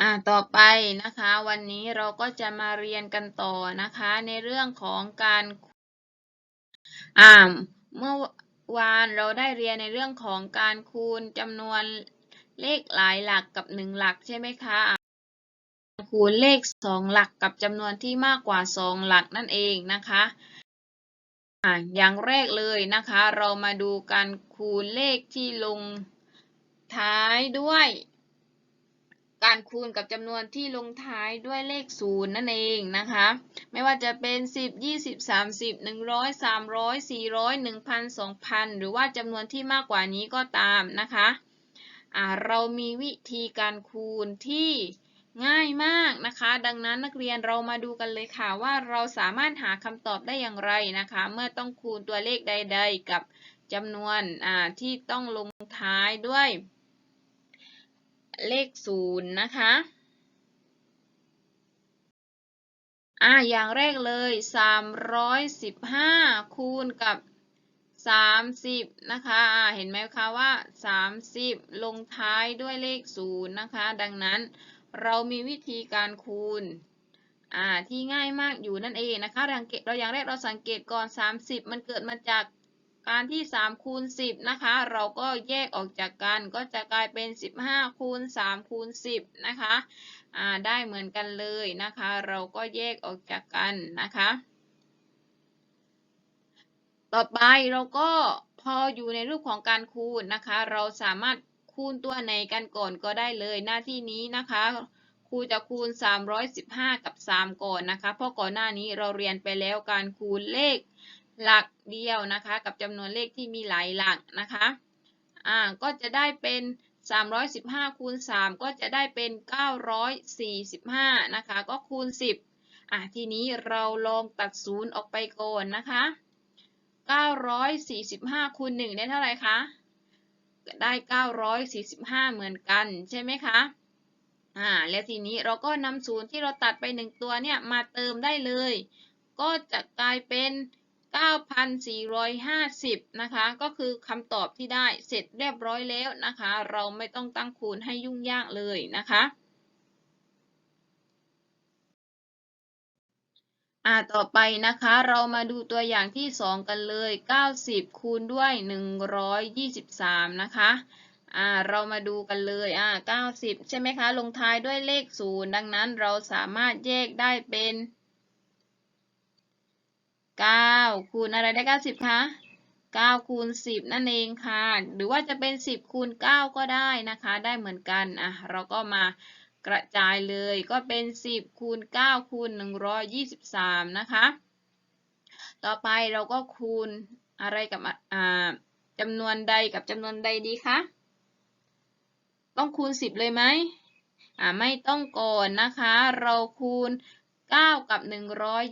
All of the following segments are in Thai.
อ่าต่อไปนะคะ วันนี้เราก็จะมาเรียนกันต่อนะคะ ในเรื่องของการอ่าเมื่อวานเราได้เรียนในเรื่องของการคูณจำนวนเลขหลายหลักกับหนึ่งหลักใช่ไหมคะคูณเลขสองหลักกับจำนวนที่มากกว่าสองหลักนั่นเองนะคะอ่าอย่างแรกเลยนะคะ เรามาดูการคูณเลขที่ลงท้ายด้วย การคูณกับจำนวนที่ลงท้ายด้วยเลขศูนย์นั่นเองนะคะ ไม่ว่าจะเป็น 10 20 30 100 300 400 1,000 2,000 หรือว่าจำนวนที่มากกว่านี้ก็ตามนะคะเรามีวิธีการคูณที่ง่ายมากนะคะ ดังนั้นนักเรียนเรามาดูกันเลยค่ะว่าเราสามารถหาคำตอบได้อย่างไรนะคะ เมื่อต้องคูณตัวเลขใด ๆ กับจำนวนที่ต้องลงท้ายด้วย เลขศูนย์นะคะ อ่าอย่างแรกเลย 315 คูณกับ 30 นะคะอ่าเห็นไหมคะว่า 30 ลงท้ายด้วยเลข0นะคะ ดังนั้นเรามีวิธีการคูณอ่าที่ง่ายมากอยู่นั่นเองนะคะเราอย่างแรกเราสังเกตก่อน 30 มันเกิดมาจาก การที่ 3 คูณ 10 นะคะ เราก็แยกออกจากกันก็จะกลายเป็น 15 คูณ 3 คูณ 10 นะคะอ่าได้เหมือนกันเลยนะคะ เราก็แยกออกจากกันนะคะ ต่อไปเราก็พออยู่ในรูปของการคูณนะคะ เราสามารถคูณตัวไหนกันก่อนก็ได้เลยหน้าที่นี้นะคะครูจะคูณ 315 กับ 3 ก่อนนะคะ เพราะก่อนหน้านี้เราเรียนไปแล้วการคูณเลข หลักเดียวนะคะ กับจำนวนเลขที่มีหลายหลักนะคะอ่าก็จะได้เป็น 315คูณ3ก็จะได้เป็น 945 นะคะ ก็คูณ 10อะทีนี้เราลองตัดศูนย์ออกไปก่อนนะคะ 945คูณ1ได้เท่าไหร่คะได้ 945 เหมือนกันใช่ไหมคะอ่าแล้วทีนี้เราก็นำศูนย์ที่เราตัดไป 1 ตัวเนี่ยมาเติมได้เลย ก็จะกลายเป็น 9,450 นะคะ ก็คือคำตอบที่ได้เสร็จเรียบร้อยแล้วนะคะ เราไม่ต้องตั้งคูณให้ยุ่งยากเลยนะคะอ่าต่อไปนะคะเรามาดูตัวอย่างที่ 2 กันเลย 90 คูณด้วย 123 นะคะอ่าเรามาดูกันเลยอ่า90 ใช่ไหมคะ ลงท้ายด้วยเลข 0 ดังนั้นเราสามารถแยกได้เป็น 9 คูณอะไรได้ 90 คะ 9 คูณ 10 นั่นเองค่ะ หรือว่าจะเป็น 10 คูณ 9 ก็ได้นะคะ ได้เหมือนกัน อะ เราก็มากระจายเลย ก็เป็น 10 คูณ 9 คูณ 123 นะคะ ต่อไปเราก็คูณอะไรกับอ่าจำนวนใดกับจำนวนใดดีคะ ต้องคูณ 10 เลยไหมอ่าไม่ต้องก่อนนะคะ เราคูณ 9 กับ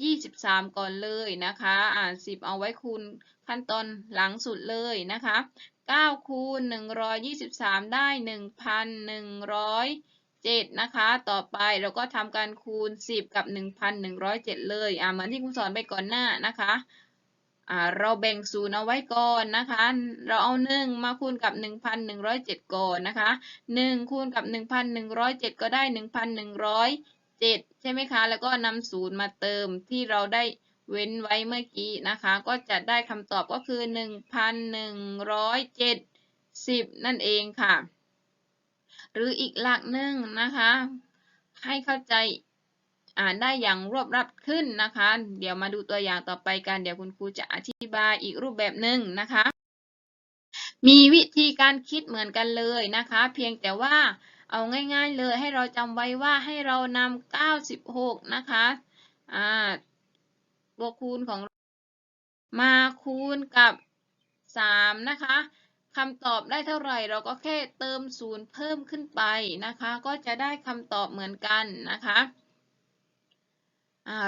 123 ก่อนเลยนะคะอ่าน10 เอาไว้คูณขั้นตอนหลังสุดเลยนะคะ 9 คูณ 123 ได้ 1,107 นะคะ ต่อไปเราก็ทำการคูณ 10 กับ 1,107 เลยอ่าเหมือนที่คุณสอนไปก่อนหน้านะคะอ่าเราแบ่งศูนย์เอาไว้ก่อนนะคะ เราเอา 1 มาคูณกับ 1,107 ก่อนนะคะ 1 คูณกับ 1,107 ก็ได้1,100 7 ใช่ไหมคะ แล้วก็นำศูนย์มาเติมที่เราได้เว้นไว้เมื่อกี้นะคะ ก็จะได้คำตอบก็คือ 1,170 นั่นเองค่ะ หรืออีกหลักหนึ่งนะคะ ให้เข้าใจอ่านได้อย่างรวบรัดขึ้นนะคะ เดี๋ยวมาดูตัวอย่างต่อไปกัน เดี๋ยวคุณครูจะอธิบายอีกรูปแบบหนึ่งนะคะ มีวิธีการคิดเหมือนกันเลยนะคะ เพียงแต่ว่า เอาง่ายๆเลยให้เราจำไว้ว่าให้เรานำ96 นะคะอ่าตัวคูณของมาคูณกับ 3 นะคะคำตอบได้เท่าไหร่เราก็แค่เติมศูนย์เพิ่มขึ้นไปนะคะ ก็จะได้คำตอบเหมือนกันนะคะ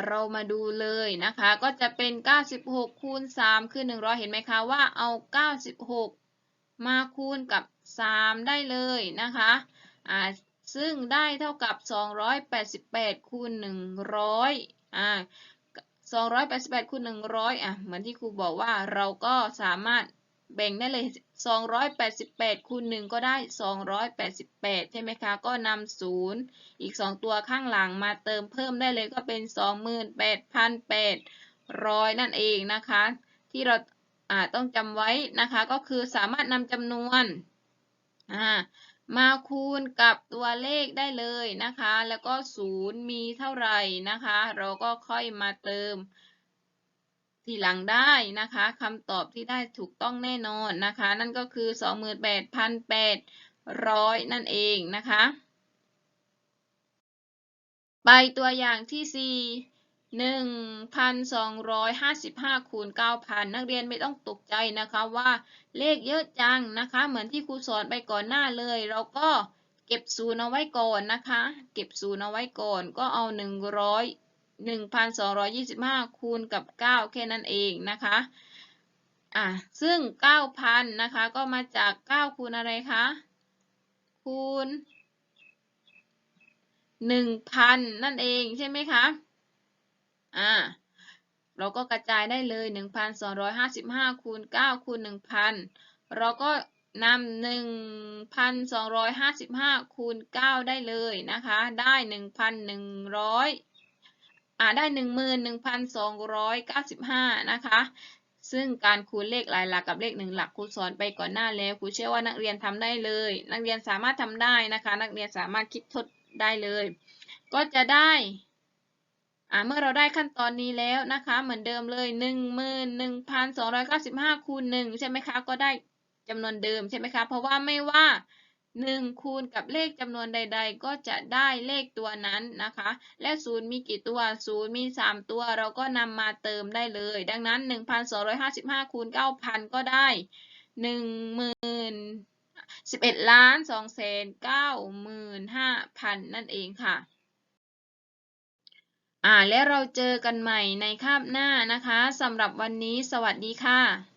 เรามาดูเลยนะคะ ก็จะเป็น 96 คูณ 3 คือ 100 เห็นไหมคะว่าเอา 96 มาคูณกับ 3 ได้เลยนะคะ อ่าซึ่งได้เท่ากับ 288 คูณ 100อ่า288 คูณ 100อะเหมือนที่ครูบอกว่าเราก็สามารถแบ่งได้เลย 288 คูณ 1 ก็ได้ 288 ใช่ไหมคะ ก็นำศูนย์อีก 2 ตัวข้างหลังมาเติมเพิ่มได้เลยก็เป็น 28,800 นั่นเองนะคะ ที่เราอ่าต้องจำไว้นะคะ ก็คือสามารถนำจำนวนอ่า มาคูณกับตัวเลขได้เลยนะคะ แล้วก็ศูนย์มีเท่าไหร่นะคะ เราก็ค่อยมาเติม ทีหลังได้นะคะคำตอบที่ได้ถูกต้องแน่นอนนะคะ นั่นก็คือ 28,800 นั่นเองนะคะ ไปตัวอย่างที่ 4 1,255 คูณ 9,000 นักเรียนไม่ต้องตกใจนะคะว่าเลขเยอะจังนะคะ เหมือนที่ครูสอนไปก่อนหน้าเลย เราก็เก็บศูนย์เอาไว้ก่อนนะคะ เก็บศูนย์เอาไว้ก่อน ก็เอา 100 1,225 คูณกับ 9 แค่นั้นเองนะคะ อะ ซึ่ง 9,000 นะคะ ก็มาจาก 9 คูณอะไรคะ คูณ 1,000 นั่นเองใช่ไหมคะ อ่าเราก็กระจายได้เลย 1,255คูณ9คูณ1,000 เราก็นำ1,255คูณ9ได้เลยนะคะ ได้ 1,100อ่าได้ 11,295 นะคะ ซึ่งการคูณเลขหลายหลักกับเลขหนึ่งหลักครูสอนไปก่อนหน้าแล้วครูเชื่อว่านักเรียนทำได้เลย นักเรียนสามารถทำได้นะคะ นักเรียนสามารถคิดทดได้เลย ก็จะได้ อ่าเมื่อเราได้ขั้นตอนนี้แล้วนะคะ เหมือนเดิมเลย 11,295คูณ1ใช่ไหมคะ ก็ได้จำนวนเดิมใช่ไหมคะ เพราะว่าไม่ว่า 1 คูณกับเลขจำนวนใด ๆ ก็จะได้เลขตัวนั้นนะคะ และ 0 มีกี่ตัว 0 มี 3 ตัว เราก็นำมาเติมได้เลย ดังนั้น 1,255คูณ9,000 ก็ได้1 0,000 11ล้าน2แสน95,000 นั่นเองค่ะ อ่าและเราเจอกันใหม่ในคาบหน้านะคะสำหรับวันนี้สวัสดีค่ะ